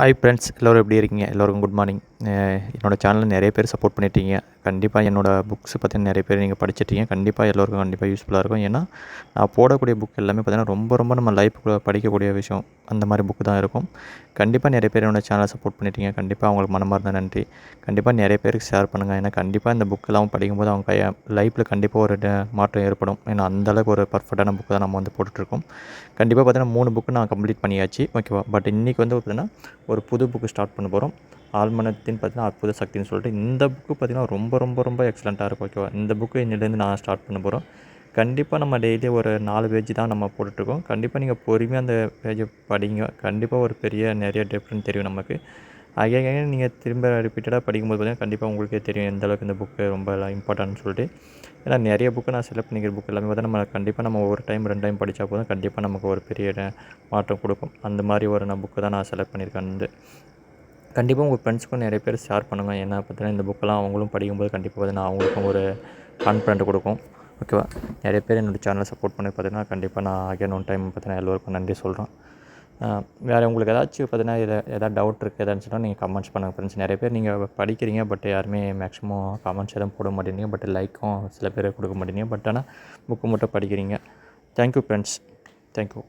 Hi friends எல்லோரும் எப்படி இருக்கீங்க? எல்லோருக்கும் குட் மார்னிங் என்னோடய சேனலில் நிறைய பேர் சப்போர்ட் பண்ணிட்டீங்க. கண்டிப்பாக என்னோடய புக்ஸ் பார்த்தீங்கன்னா நிறைய பேர் நீங்கள் படிச்சிட்டீங்க. கண்டிப்பாக எல்லோருக்கும் கண்டிப்பாக யூஸ்ஃபுல்லாக இருக்கும். ஏன்னா நான் போடக்கூடிய புக் எல்லாமே பார்த்தீங்கன்னா ரொம்ப ரொம்ப நம்ம லைஃப்புக்குள்ளே படிக்கக்கூடிய விஷயம். அந்த மாதிரி புக்கு தான் இருக்கும். கண்டிப்பாக நிறைய பேர் என்னோடய சேனலை சப்போர்ட் பண்ணிட்டீங்க. கண்டிப்பாக அவங்களுக்கு மனமார்ந்த நன்றி. கண்டிப்பாக நிறைய பேருக்கு ஷேர் பண்ணுங்கள் ஏன்னா கண்டிப்பாக இந்த புக்கெல்லாம் படிக்கும்போது அவங்க கைய லைஃப்பில் கண்டிப்பாக ஒரு மாற்றம் ஏற்படும். ஏன்னா அந்தளவுக்கு ஒரு பர்ஃபெக்டான புக்கு தான் நம்ம வந்து போட்டுட்ருக்கோம் கண்டிப்பாக பார்த்தீங்கன்னா மூணு புக்கு நான் கம்ப்ளீட் பண்ணியாச்சு. ஓகேவா பட் இன்றைக்கி வந்து பார்த்தீங்கன்னா ஒரு புது புக்கு ஸ்டார்ட் பண்ண போகிறோம் ஆழ்மனத்தின் பார்த்தீங்கன்னா அற்புத சக்தின்னு சொல்லிட்டு இந்த புக்கு பார்த்தீங்கன்னா ரொம்ப ரொம்ப ரொம்ப எக்ஸலண்ட்டாக இருக்கும் ஓகேவா இந்த புக்கு இன்னிலேருந்து நான் ஸ்டார்ட் பண்ண போகிறோம் கண்டிப்பாக நம்ம டெய்லி ஒரு நாலு பேஜ் தான் நம்ம போட்டுட்ருக்கோம் கண்டிப்பாக நீங்கள் பொறுமையாக அந்த பேஜை படிங்க. கண்டிப்பாக ஒரு பெரிய நிறைய டிஃப்ரெண்ட் தெரியும் நமக்கு. அகைன் நீங்கள் திரும்ப ரிப்பீட்டடாக படிக்கும்போது பார்த்தீங்கன்னா கண்டிப்பாக உங்களுக்கே தெரியும் எந்த அளவுக்கு இந்த புக்கு ரொம்ப இம்பார்ட்டன்ட்னு சொல்லிட்டு. ஏன்னா நிறைய புக்கு நான் செலக்ட் பண்ணிக்கிற புக் எல்லாமே பார்த்தா நம்ம கண்டிப்பாக நம்ம ஒரு டைம் ரெண்டு டைம் படித்தா போதும் கண்டிப்பாக நமக்கு ஒரு பெரிய மாற்றம் கொடுக்கும். அந்த மாதிரி ஒரு நான் புக்கு தான் நான் செலக்ட் பண்ணியிருக்கேன் வந்து. கண்டிப்பாக உங்கள் ஃப்ரெண்ட்ஸ்க்கும் நிறைய பேர் ஷேர் பண்ணுங்கள் ஏன்னா பார்த்தீங்கன்னா இந்த புக்கெல்லாம் அவங்களும் படிக்கும்போது கண்டிப்பாக பார்த்தீங்கன்னா அவங்களுக்கும் ஒரு கான்ஃபிடென்ட் கொடுக்கும். ஓகேவா நிறைய பேர் என்னோடய சேனலை சப்போர்ட் பண்ணி பார்த்தீங்கன்னா கண்டிப்பாக நான் அகேன் ஒன் டைம் பார்த்தீங்கன்னா எல்லோருக்கும் நன்றி சொல்கிறேன் வேறு உங்களுக்கு ஏதாச்சும் பார்த்தீங்கன்னா இதை ஏதாவது டவுட் இருக்குது ஏதாச்சும் சொன்னால் நீங்கள் கமெண்ட்ஸ் பண்ணுங்கள் ஃப்ரெண்ட்ஸ் நிறைய பேர் நீங்கள் படிக்கிறீங்க பட் யாருமே மேக்ஸிமம் கமெண்ட்ஸ் எதுவும் போட மாட்டேங்க பட் லைக்கும் சில பேர் கொடுக்க மாட்டேங்க பட் ஆனால் புக்கு மட்டும் படிக்கிறீங்க. Thank you friends thank you